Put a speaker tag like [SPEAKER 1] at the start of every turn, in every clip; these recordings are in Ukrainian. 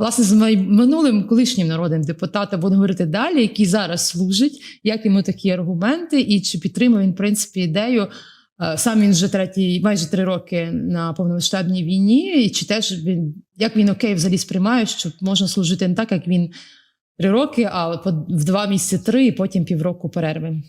[SPEAKER 1] власне з минулим колишнім народним депутатом будемо говорити далі, який зараз служить, як йому такі аргументи, і чи підтримує він в принципі ідею. е, Сам він вже третій, майже три роки на повномасштабній війні, і чи теж він як він окей взагалі сприймає, що можна служити не так, як він три роки, а в два місяці три, і потім півроку перерви.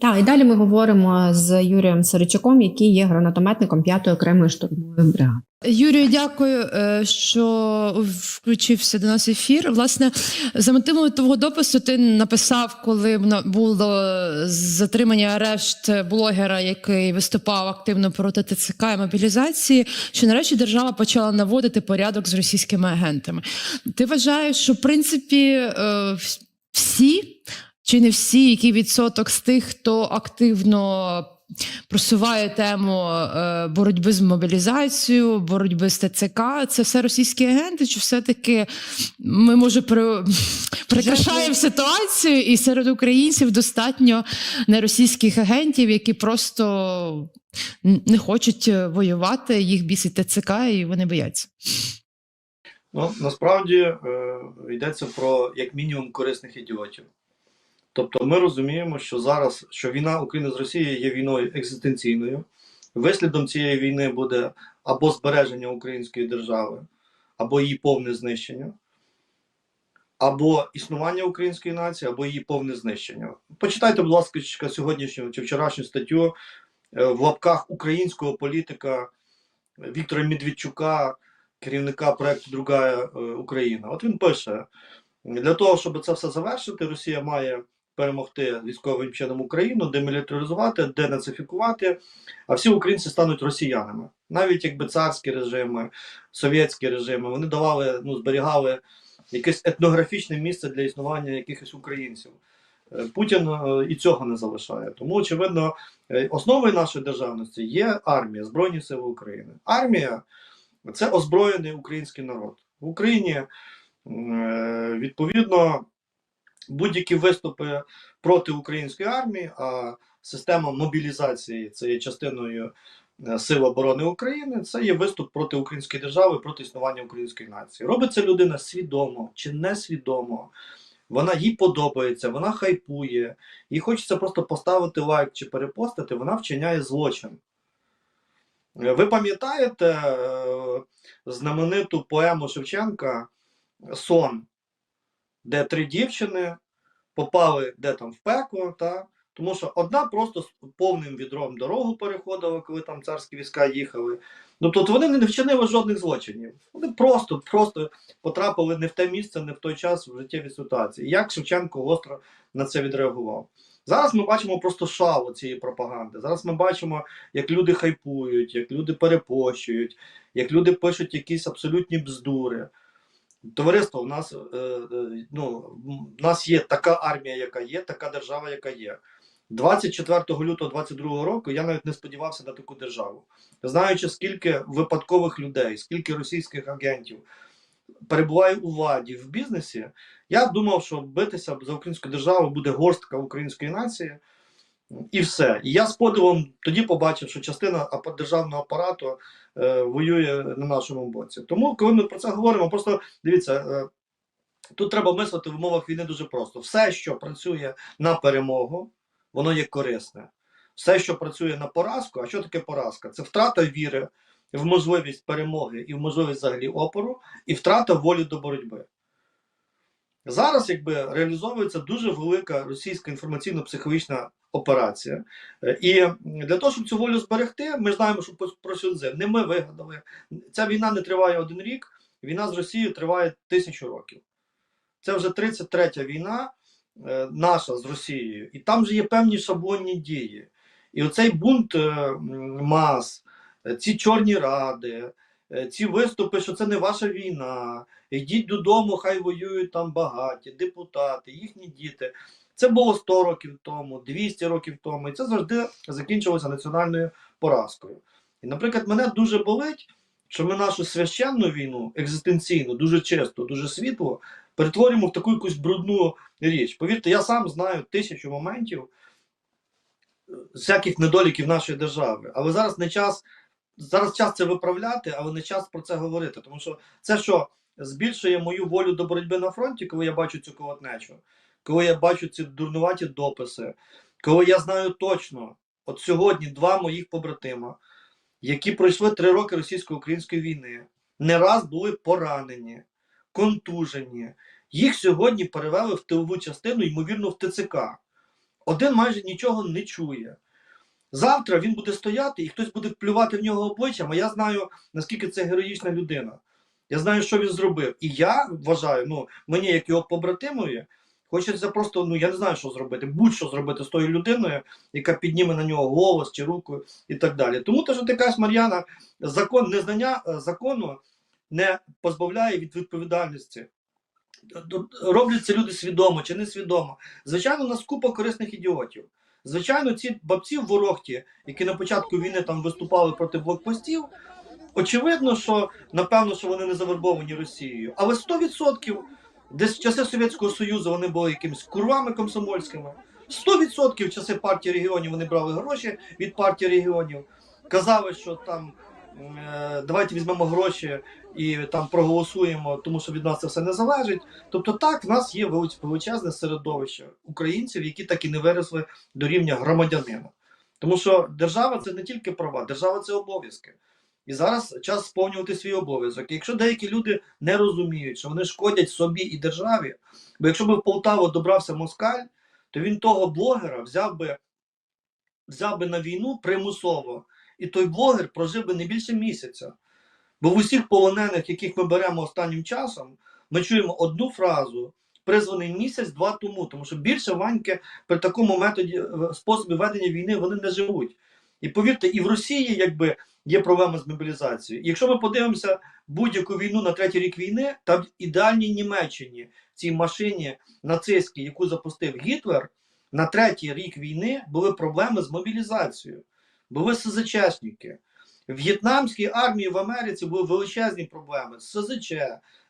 [SPEAKER 2] Так, і далі ми говоримо з Юрієм Сиричаком, який є гранатометником 5-ї окремої штурмової бригади.
[SPEAKER 1] Юрію, дякую, е, що включився до нас ефір. Власне, за мотивами твого допису ти написав, коли було затримання арешт блогера, який виступав активно проти ТЦК і мобілізації, що нарешті держава почала наводити порядок з російськими агентами. Ти вважаєш, що в принципі е, всі чи не всі, який відсоток з тих, хто активно просуває тему е, боротьби з мобілізацією, боротьби з ТЦК. Це все російські агенти, чи все-таки ми може при... прикрашаємо ситуацію, і серед українців достатньо неросійських агентів, які просто не хочуть е, воювати, їх бісить ТЦК, і вони бояться.
[SPEAKER 3] Ну, насправді е, йдеться про як мінімум корисних ідіотів. Тобто ми розуміємо, що зараз що війна України з Росією є війною екзистенційною. Вислідом цієї війни буде або збереження української держави, або її повне знищення, або існування української нації, або її повне знищення. Почитайте, будь ласка, сьогоднішню чи вчорашню статтю е, в лапках українського політика Віктора Медведчука, керівника проекту Другая е, Україна. От він пише: для того, щоб це все завершити, Росія має перемогти військовим чином Україну, демілітаризувати, денацифікувати, а всі українці стануть росіянами. Навіть якби царські режими, совєтські режими, вони давали, ну, зберігали якесь етнографічне місце для існування якихось українців. Е, Путін е, і цього не залишає. Тому, очевидно, е, основою нашої державності є армія, Збройні Сили України. Армія це озброєний український народ. В Україні відповідно будь-які виступи проти української армії, а система мобілізації це є частиною е, Сил оборони України. Це є виступ проти української держави, проти існування української нації. Робить це людина свідомо чи несвідомо. Вона їй подобається, вона хайпує, їй хочеться просто поставити лайк чи перепостити, вона вчиняє злочин. Е, Ви пам'ятаєте е, знамениту поему Шевченка Сон, де три дівчини попали де там в пекло, та? тому що одна просто з повним відром дорогу переходила, коли там царські війська їхали. Ну, тобто вони не вчинили жодних злочинів. Вони просто, просто потрапили не в те місце, не в той час в життєвій ситуації. Як Шевченко гостро на це відреагував? Зараз ми бачимо просто шалу цієї пропаганди. Зараз ми бачимо, як люди хайпують, як люди перепощують, як люди пишуть якісь абсолютні бздури. Товариство, у нас, е, е, ну, в нас є така армія, яка є, така держава, яка є. 24 лютого 22 року я навіть не сподівався на таку державу. Знаючи, скільки випадкових людей, скільки російських агентів перебуває у владі в бізнесі, я думав, що битися за українську державу буде горстка української нації. І все. І я з подивом тоді побачив, що частина державного апарату е, воює на нашому боці. Тому, коли ми про це говоримо, просто дивіться, е, тут треба мислити в умовах війни дуже просто. Все, що працює на перемогу, воно є корисне. Все, що працює на поразку, а що таке поразка? Це втрата віри в можливість перемоги і в можливість взагалі опору, і втрата волі до боротьби. Зараз якби реалізовується дуже велика російська інформаційно-психологічна операція. Е, І для того, щоб цю волю зберегти, ми знаємо, що про Сюдзе не ми вигадали. Ця війна не триває один рік, війна з Росією триває тисячу років. Це вже 33-я війна е, наша з Росією, і там же є певні шаблонні дії. І оцей бунт е, мас, ці чорні ради, ці виступи, що це не ваша війна. Йдіть додому, хай воюють там багаті, депутати, їхні діти. Це було 100 років тому, 200 років тому, і це завжди закінчилося національною поразкою. І, наприклад, мене дуже болить, що ми нашу священну війну, екзистенційну, дуже чисто, дуже світло, перетворюємо в таку якусь брудну річ. Повірте, я сам знаю тисячу моментів е, всяких недоліків нашої держави. Але зараз не час, зараз час це виправляти, але не час про це говорити. Тому що це, що збільшує мою волю до боротьби на фронті, коли я бачу цю колотнечу, коли я бачу ці дурнуваті дописи, коли я знаю точно, от сьогодні два моїх побратима, які пройшли три роки російсько-української війни, не раз були поранені, контужені. Їх сьогодні перевели в тилову частину, ймовірно, в ТЦК. Один майже нічого не чує. Завтра він буде стояти і хтось буде плювати в нього обличчям, а я знаю, наскільки це героїчна людина. Я знаю, що він зробив. І я вважаю, ну, мені, як його побратимові, хочеться просто, ну я не знаю, що зробити, будь-що зробити з тою людиною, яка підніме на нього голос чи руку і так далі. Тому те, що ти кажеш, Мар'яна, закон, незнання е, закону не позбавляє від відповідальності. Роблять це люди свідомо чи несвідомо. Звичайно, у нас купа корисних ідіотів. Звичайно, ці бабці в Ворохті, які на початку війни там виступали проти блокпостів, очевидно, що напевно, що вони не завербовані Росією. Але 100% десь в часи Совєтського Союзу вони були якимись курвами комсомольськими. 100% в часи партії регіонів вони брали гроші від партії регіонів. Казали, що там давайте візьмемо гроші і там проголосуємо, тому що від нас це все не залежить. Тобто, так, в нас є величезне середовище українців, які так і не виросли до рівня громадянина. Тому що держава це не тільки права, держава це обов'язки. І зараз час сповнювати свій обов'язок. Якщо деякі люди не розуміють, що вони шкодять собі і державі, бо якщо б в Полтаву добрався москаль, то він того блогера взяв би, взяв би на війну примусово, і той блогер прожив би не більше місяця. Бо в усіх полонених, яких ми беремо останнім часом, ми чуємо одну фразу, призваний місяць-два тому, тому що більше ваньки при такому методі е, способі ведення війни вони не живуть. І повірте, і в Росії якби є проблема з мобілізацією. Якщо ми подивимося будь-яку війну на третій рік війни, там в ідеальній Німеччині цій машині нацистській, яку запустив Гітлер, на третій рік війни були проблеми з мобілізацією, були СЗЧшники. В в'єтнамській армії в Америці були величезні проблеми з СЗЧ,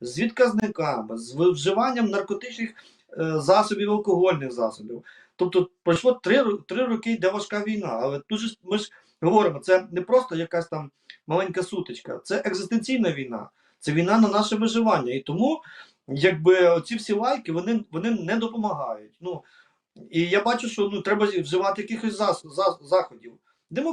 [SPEAKER 3] з відказниками, з вживанням наркотичних е, засобів, алкогольних засобів. Тобто пройшло три, три роки, йде важка війна. Але тут же ми ж говоримо, це не просто якась там маленька сутичка, це екзистенційна війна, це війна на наше виживання. І тому, якби оці всі лайки вони, вони не допомагають. Ну, і я бачу, що ну, треба вживати якихось заходів.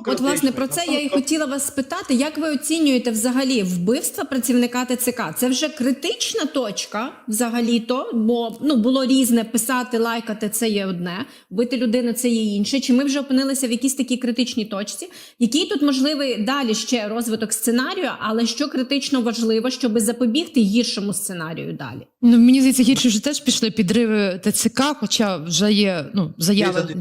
[SPEAKER 2] От, власне, про це я і хотіла вас спитати. Як ви оцінюєте взагалі вбивство працівника ТЦК? Це вже критична точка, взагалі-то, бо ну було різне писати, лайкати це є одне, бити людину це є інше. Чи ми вже опинилися в якійсь такій критичній точці? Який тут можливий далі ще розвиток сценарію, але що критично важливо, щоб запобігти гіршому сценарію далі?
[SPEAKER 1] Ну, мені здається, гірше вже теж пішли підриви ТЦК, хоча вже є ну, заяви.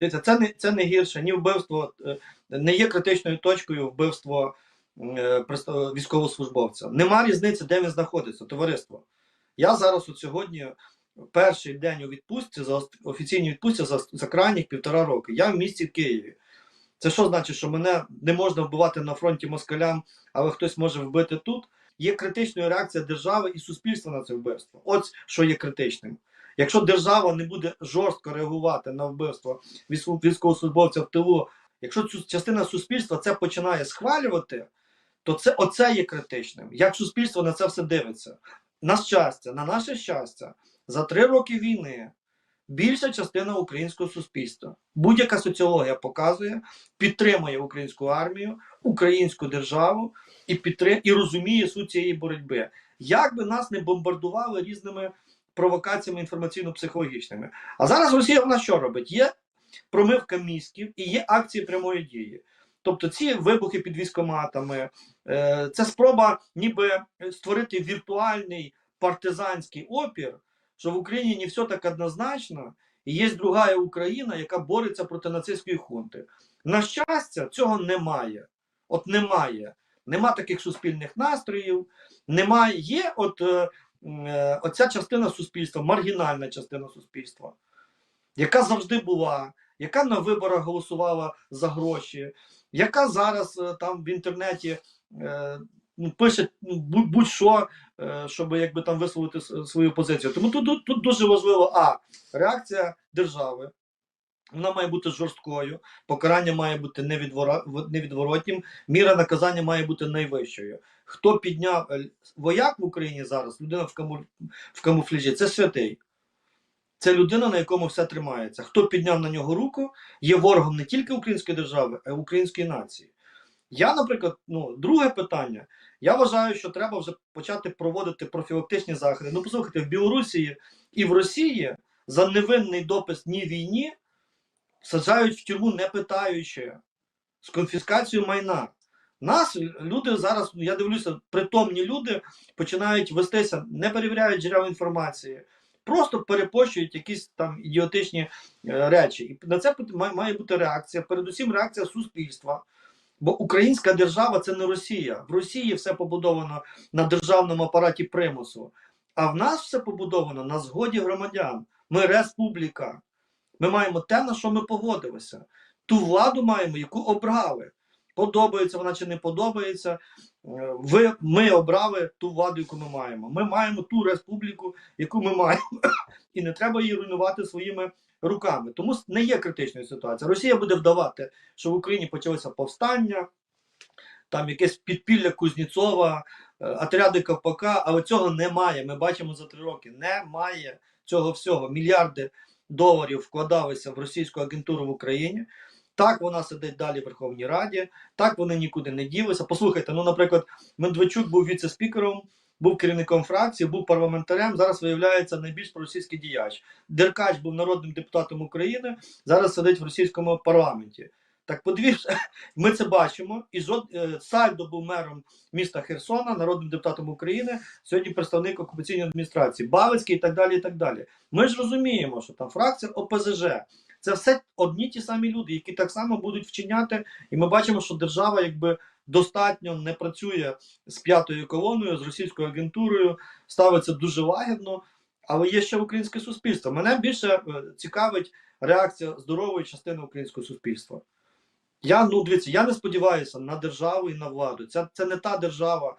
[SPEAKER 3] Дивіться, це не це не гірше, ні вбивство е, не є критичною точкою вбивство е, військовослужбовця. Нема різниці, де він знаходиться, товариство. Я зараз от сьогодні перший день у відпустці за офіційній відпустці за, за крайніх півтора роки. Я в місті Києві. Це що значить, що мене не можна вбивати на фронті москалям, але хтось може вбити тут? Є критичною реакція держави і суспільства на це вбивство. От що є критичним. Якщо держава не буде жорстко реагувати на вбивство військово- військовослужбовця в тилу, якщо цю частина суспільства це починає схвалювати, то це оце є критичним. Як суспільство на це все дивиться? На щастя, на наше щастя, за три роки війни більша частина українського суспільства, будь-яка соціологія показує, підтримує українську армію, українську державу і підтрим... і розуміє суть цієї боротьби. Як би нас не бомбардували різними провокаціями інформаційно-психологічними. А зараз Росія вона що робить? Є промивка мізків і є акції прямої дії. Тобто ці вибухи під військоматами, е, це спроба ніби створити віртуальний партизанський опір, що в Україні не все так однозначно, і є друга Україна, яка бореться проти нацистської хунти. На щастя, цього немає. От немає. Нема таких суспільних настроїв, немає. Є от е, оця частина суспільства, маргінальна частина суспільства, яка завжди була, яка на виборах голосувала за гроші, яка зараз е, там в інтернеті е, ну, пише ну, будь- будь-що, е, щоб якби там висловити свою позицію. Тому тут, тут дуже важливо а реакція держави. Вона має бути жорсткою, покарання має бути невідворотнім, міра наказання має бути найвищою. Хто підняв е, вояк в Україні зараз, людина в, каму, в камуфляжі, це святий. Це людина, на якому все тримається. Хто підняв на нього руку, є ворогом не тільки української держави, а й української нації. Я, наприклад, ну, друге питання. Я вважаю, що треба вже почати проводити профілактичні заходи. Ну, послухайте, в Білорусі і в Росії за невинний допис ні війні саджають в тюрму, не питаючи, з конфіскацією майна. Нас люди зараз, ну, я дивлюся, притомні люди починають вестися, не перевіряють джерела інформації, просто перепощують якісь там ідіотичні е, речі. І на це має бути реакція, передусім реакція суспільства. Бо українська держава це не Росія. В Росії все побудовано на державному апараті примусу. А в нас все побудовано на згоді громадян. Ми республіка. Ми маємо те, на що ми погодилися. Ту владу маємо, яку обрали. Подобається вона чи не подобається. Е, Ви, ми обрали ту владу, яку ми маємо. Ми маємо ту республіку, яку ми маємо. І не треба її руйнувати своїми руками. Тому не є критичною ситуацією. Росія буде вдавати, що в Україні почалося повстання, там якесь підпілля Кузнєцова, е, отряди Ковпака, але цього немає. Ми бачимо за три роки. Немає цього всього. Мільярди доларів вкладалися в російську агентуру в Україні. Так вона сидить далі в Верховній Раді, так вони нікуди не ділися. Послухайте, ну, наприклад, Медведчук був віце-спікером, був керівником фракції, був парламентарем. Зараз виявляється найбільш проросійський діяч. Деркач був народним депутатом України, зараз сидить в російському парламенті. Так подивіться, ми це бачимо. І жод... е, Сальдо був мером міста Херсона, народним депутатом України, сьогодні представник окупаційної адміністрації, Бавицький і так далі. і так далі. Ми ж розуміємо, що там фракція ОПЗЖ. Це все одні ті самі люди, які так само будуть вчиняти, і ми бачимо, що держава якби достатньо не працює з п'ятою колоною, з російською агентурою, ставиться дуже лагідно. Але є ще українське суспільство. Мене більше е, цікавить реакція здорової частини українського суспільства. Я ну дивіться, я не сподіваюся на державу і на владу. Це, це не та держава,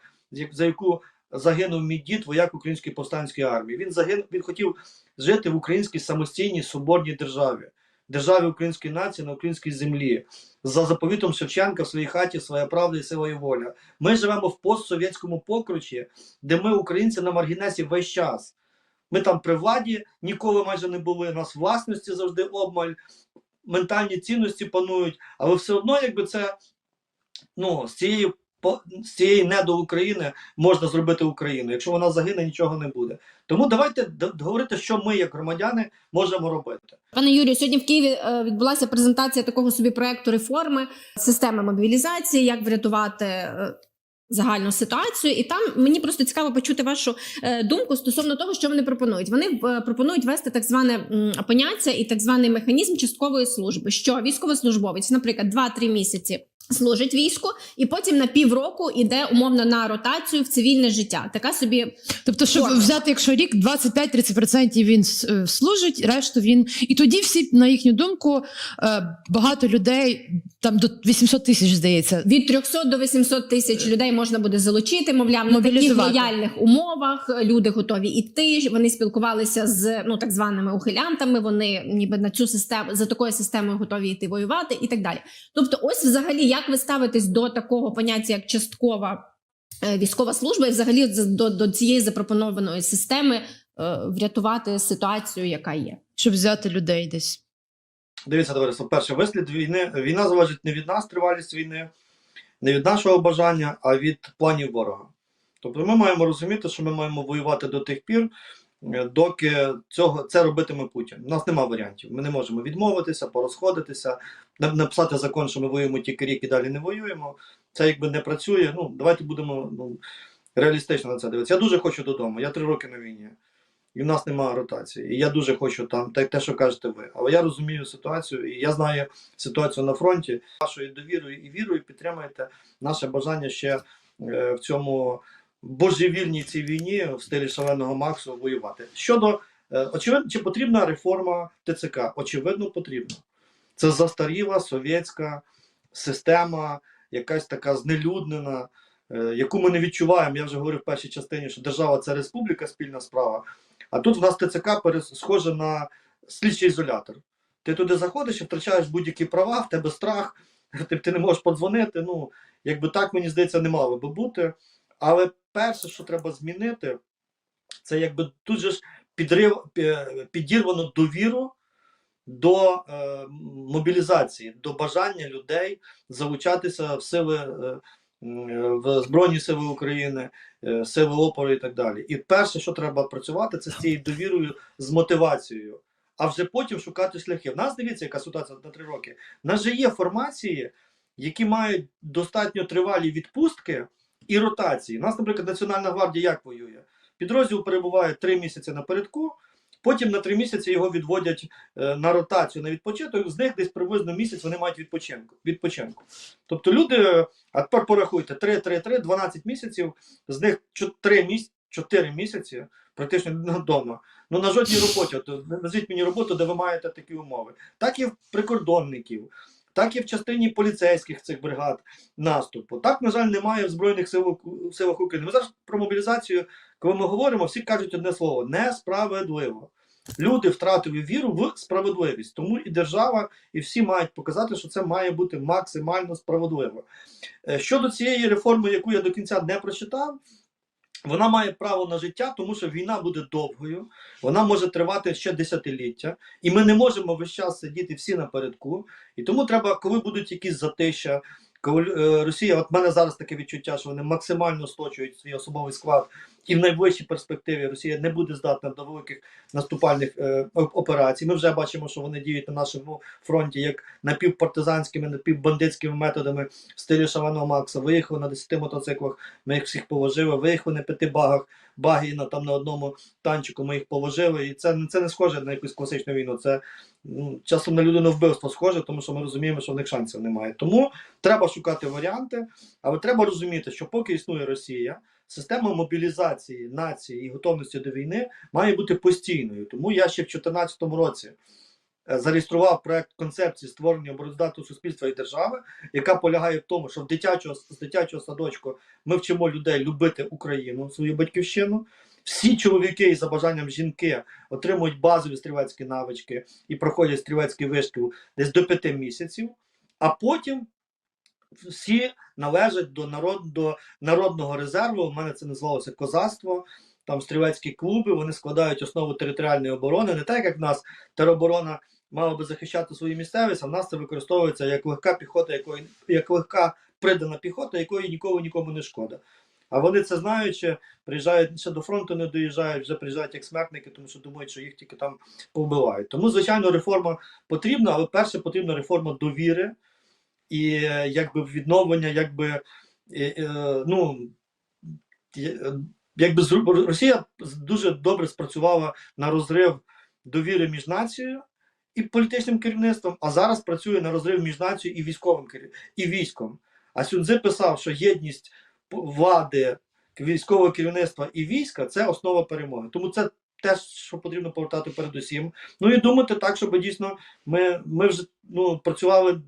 [SPEAKER 3] за яку загинув мій дід, вояк української повстанської армії. Він загинув, він хотів жити в українській самостійній соборній державі, державі української нації на українській землі, за заповітом Шевченка в своїй хаті своя правда і сила і воля. Ми живемо в постсовєтському покручі, де ми, українці, на маргінесі весь час. Ми там при владі ніколи майже не були. У нас власності завжди обмаль, ментальні цінності панують, але все одно, якби це ну, з цієї з цієї недо України можна зробити Україну. Якщо вона загине, нічого не буде. Тому давайте говорити, що ми, як громадяни, можемо робити.
[SPEAKER 2] Пане Юрію, сьогодні в Києві е, відбулася презентація такого собі проекту реформи системи мобілізації, як врятувати. Загальну ситуацію, і там мені просто цікаво почути вашу е, думку стосовно того, що вони пропонують. Вони е, пропонують вести так зване поняття і так званий механізм часткової служби. Що військовослужбовець, наприклад, 2-3 місяці служить війську, і потім на півроку іде умовно на ротацію в цивільне життя. Така собі
[SPEAKER 1] Тобто, щоб
[SPEAKER 2] Форма.
[SPEAKER 1] взяти, якщо рік 25-30% він е, служить, решту він. І тоді всі, на їхню думку, е, багато людей, там до 800 тисяч, здається.
[SPEAKER 2] Від 300 до 800 тисяч людей можна буде залучити, мовляв, на таких лояльних умовах. Люди готові йти. Вони спілкувалися з ну так званими ухилянтами. Вони ніби на цю систему за такою системою готові йти воювати і так далі. Тобто, ось взагалі, як ви ставитесь до такого поняття, як часткова е, військова служба, і взагалі до, до цієї запропонованої системи е, врятувати ситуацію, яка є.
[SPEAKER 1] Щоб взяти людей десь.
[SPEAKER 3] Дивіться, товариство, перше, вислід війни. Війна залежить не від нас, тривалість війни, не від нашого бажання, а від планів ворога. Тобто ми маємо розуміти, що ми маємо воювати до тих пір, доки цього це робитиме Путін. У нас нема варіантів. Ми не можемо відмовитися, порозходитися, на- написати закон, що ми воюємо тільки рік і далі не воюємо. Це якби не працює. Ну, давайте будемо ну, реалістично на це дивитися. Я дуже хочу додому. Я три роки на війні. І в нас немає ротації. І я дуже хочу там те, те, що кажете ви. Але я розумію ситуацію, і я знаю ситуацію на фронті. Вашою довірою і вірою підтримуєте наше бажання ще е, в цьому божевільній цій війні в стилі шаленого Максу воювати. Щодо е, очевидно, чи потрібна реформа ТЦК? Очевидно, потрібна. Це застаріла совєтська система, якась така знелюднена, е, яку ми не відчуваємо. Я вже говорив в першій частині, що держава це республіка, спільна справа. А тут в нас ТЦК схоже на слідчий ізолятор. Ти туди заходиш і втрачаєш будь-які права, в тебе страх, ти, ти не можеш подзвонити. Ну, якби так, мені здається, не мало би бути. Але перше, що треба змінити, це якби тут же ж підрив, пі- підірвано довіру до е, мобілізації, до бажання людей залучатися в сили е, в Збройні Сили України, е, сили опору і так далі. І перше, що треба працювати, це з цією довірою, з мотивацією, а вже потім шукати шляхи. В нас дивіться, яка ситуація на три роки. В нас же є формації, які мають достатньо тривалі відпустки і ротації. У нас, наприклад, Національна гвардія як воює? Підрозділ перебуває три місяці напередку, потім на три місяці його відводять е, на ротацію на відпочинок. З них десь приблизно місяць вони мають відпочинку. відпочинку. Тобто люди, а тепер порахуйте, 3, 3, 3, 12 місяців, з них 4 місяці. 4 місяці практично вдома. Ну на жодній роботі. От, назвіть мені роботу, де ви маєте такі умови. Так і в прикордонників, так і в частині поліцейських цих бригад наступу. Так, на жаль, немає в Збройних силах, силах України. Ми зараз про мобілізацію, коли ми говоримо, всі кажуть одне слово: несправедливо. Люди втратили віру в справедливість. Тому і держава, і всі мають показати, що це має бути максимально справедливо. Е, Щодо цієї реформи, яку я до кінця не прочитав, вона має право на життя, тому що війна буде довгою, вона може тривати ще десятиліття, і ми не можемо весь час сидіти всі напередку. І тому треба, коли будуть якісь затища, коли е, Росія, от в мене зараз таке відчуття, що вони максимально сточують свій особовий склад, і в найближчій перспективі Росія не буде здатна до великих наступальних е, операцій. Ми вже бачимо, що вони діють на нашому фронті як напівпартизанськими, напівбандитськими методами в стилі Шаваного Макса. Виїхали на 10 мотоциклах, ми їх всіх положили, виїхали на п'яти багах, баги на там на одному танчику. Ми їх положили. І це, це не схоже на якусь класичну війну. Це ну, часом на людину вбивство схоже, тому що ми розуміємо, що в них шансів немає. Тому треба шукати варіанти, але треба розуміти, що поки існує Росія, система мобілізації нації і готовності до війни має бути постійною. Тому я ще в 2014 році е, зареєстрував проект концепції створення обороздатного суспільства і держави, яка полягає в тому, що в дитячого з дитячого садочку ми вчимо людей любити Україну, свою батьківщину. Всі чоловіки і за бажанням жінки отримують базові стрілецькі навички і проходять стрілецький вишкіл десь до п'яти місяців, а потім всі належать до, народ, до народного резерву. У мене це називалося козацтво. Там стрілецькі клуби, вони складають основу територіальної оборони, не так, як в нас тероборона мала би захищати свою місцевість, а в нас це використовується як легка піхота, якої як легка придана піхота, якої ніколи нікому не шкода. А вони це знаючи, приїжджають ще до фронту, не доїжджають, вже приїжджають як смертники, тому що думають, що їх тільки там повбивають. Тому, звичайно, реформа потрібна, але перше потрібна реформа довіри і е, якби відновлення, якби е, е, ну. Якби Росія дуже добре спрацювала на розрив довіри між нацією і політичним керівництвом, а зараз працює на розрив між нацією і військовим і військом. А Сюнзи писав, що єдність влади, військового керівництва і війська це основа перемоги. Тому це те, що потрібно повертати передусім. Ну і думати так, щоб дійсно ми, ми вже ну, працювали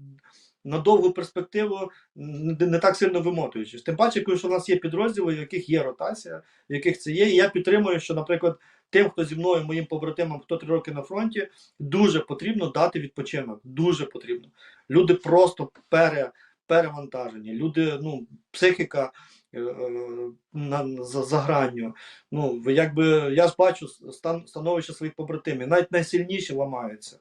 [SPEAKER 3] на довгу перспективу, не, так сильно вимотуючись. Тим паче, коли що нас є підрозділи, в яких є ротація, в яких це є. І я підтримую, що, наприклад, тим, хто зі мною, моїм побратимам, хто три роки на фронті, дуже потрібно дати відпочинок. Дуже потрібно. Люди просто пере, перевантажені. Люди, ну, психіка е, е, на, за, за гранню. Ну, якби я ж бачу стан становище своїх побратимів. Навіть найсильніші ламаються.